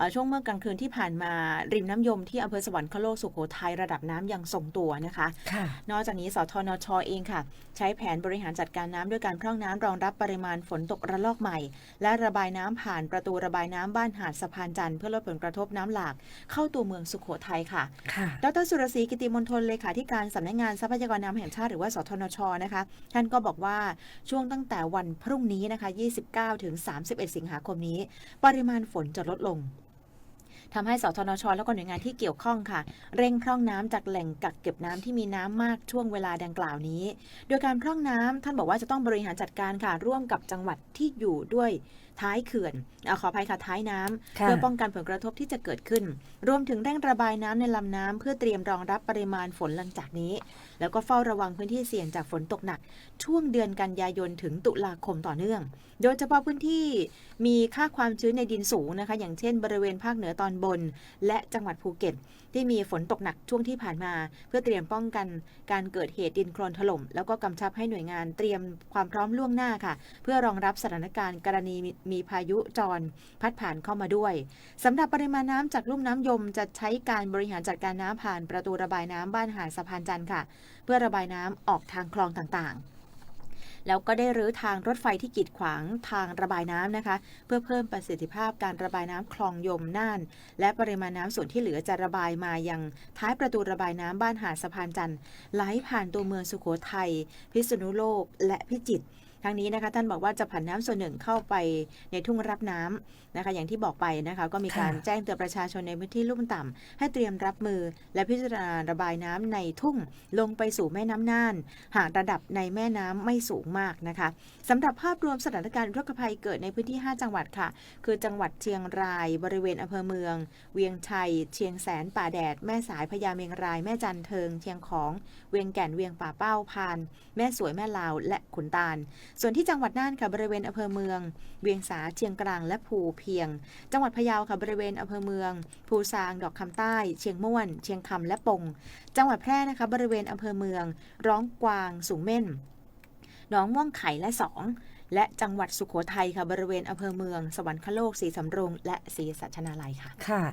เอ่อช่วงเมื่อกลางคืนที่ผ่านมาริมน้ำยมที่อำเภอสวรรคโลกสุโขทัยระดับน้ำยังทรงตัวนะคะค่ะนอกจากนี้สทนชเองค่ะ ใช้แผนบริหารจัดการน้ำด้วยการพร่องน้ำรองรับปริมาณฝนตกระลอกใหม่ และระบายน้ำผ่านประตูระบายน้ำบ้านหาดสะพานจันทร์เพื่อลดผลกระทบน้ำหลากเข้าตัวเมืองสุโขทัยค่ะค่ะดรสุรศรีกิติมนทนเลขาธิการสำนักงานทรัพยากรน้ำแห่งชาติหรือว่าสทนชนะคะ ท่านก็บอกว่าช่วงตั้งแต่วันพรุ่งนี้นะคะ 29 ถึง 31 สิงหาคมนี้ ปริมาณฝนจะลดลง ทำให้สทนช และก็หน่วยงานที่เกี่ยวข้องค่ะ เร่งพร่องน้ำจากแหล่งกักเก็บน้ำที่มีน้ำมากช่วงเวลาดังกล่าวนี้ โดยการพร่องน้ำท่านบอกว่าจะต้องบริหารจัดการค่ะร่วมกับจังหวัดที่อยู่ด้วย ท้ายเขื่อนอาขออภัยค่ะท้ายน้ำค่ะเพื่อป้องกันผลกระทบที่จะเกิดขึ้น รวมถึงเร่งระบายน้ำในลำน้ำเพื่อเตรียมรองรับปริมาณฝนหลังจากนี้ แล้วก็เฝ้าระวังพื้นที่เสี่ยงจากฝนตกหนัก ช่วงเดือนกันยายนถึงตุลาคมต่อเนื่อง โดยเฉพาะพื้นที่มีค่าความชื้นในดินสูงนะคะ อย่างเช่น บริเวณภาคเหนือตอนบน และจังหวัดภูเก็ต ที่มีฝนตกหนักช่วงที่ผ่านมา เพื่อเตรียมป้องกันการเกิดเหตุดินโคลนถล่มแล้วก็กำชับให้หน่วยงานเตรียมความพร้อมล่วงหน้าค่ะ เพื่อรองรับสถานการณ์กรณีมีพายุจรพัดผ่านเข้ามาด้วยสำหรับปริมาณน้ำจากลุ่มน้ำยมจะใช้การบริหารจัดการน้ำผ่านประตูระบายน้ำบ้านหาดสะพานจันทร์ค่ะ เพื่อระบายน้ำออกทางคลองต่างๆแล้วก็ได้รื้อทางรถไฟที่กีดขวางทางระบายน้ำนะคะ เพื่อเพิ่มประสิทธิภาพการระบายน้ำคลองยมน่าน และปริมาณน้ำส่วนที่เหลือจะระบายมายังท้ายประตูระบายน้ำบ้านหาดสะพานจันทร์ไหลผ่านตัวเมืองสุโขทัยพิษณุโลกและพิจิตร ทั้งนี้นะคะท่านบอกว่าจะผันน้ำส่วนหนึ่งเข้าไปในทุ่งรับน้ำนะคะ อย่างที่บอกไปนะคะ ก็มีการค่ะแจ้งเตือนประชาชนในพื้นที่ลุ่มต่ำให้เตรียมรับมือ และพิจารณาระบายน้ำในทุ่งลงไปสู่แม่น้ำน่าน หากระดับในแม่น้ำไม่สูงมากนะคะสำหรับภาพรวมสถานการณ์อุทกภัยเกิดในพื้นที่ 5 จังหวัดค่ะ คือจังหวัดเชียงรายบริเวณอำเภอเมือง เวียงชัย เชียงแสนป่าแดด แม่สายพญาเมงรายแม่จันเทิงเชียงของ เวียงแก่นเวียงป่าเป้าพาน แม่สวยแม่ลาวและขุนตาลส่วนที่จังหวัดน่านค่ะบริเวณอำเภอเมือง เวียงสาเชียงกลางและภูเพียง จังหวัดพะเยาค่ะบริเวณอำเภอเมือง ภูซาง ดอกคำใต้ เชียงม่วน เชียงคำและปง จังหวัดแพร่นะคะบริเวณอำเภอเมือง ร้องกวาง สูงเม่นหนองม่วงไข่และสองและจังหวัดสุโขทัยค่ะบริเวณอำเภอเมือง สวรรคโลกศรีสำโรงและศรีสัชนาลัยค่ะ ค่ะ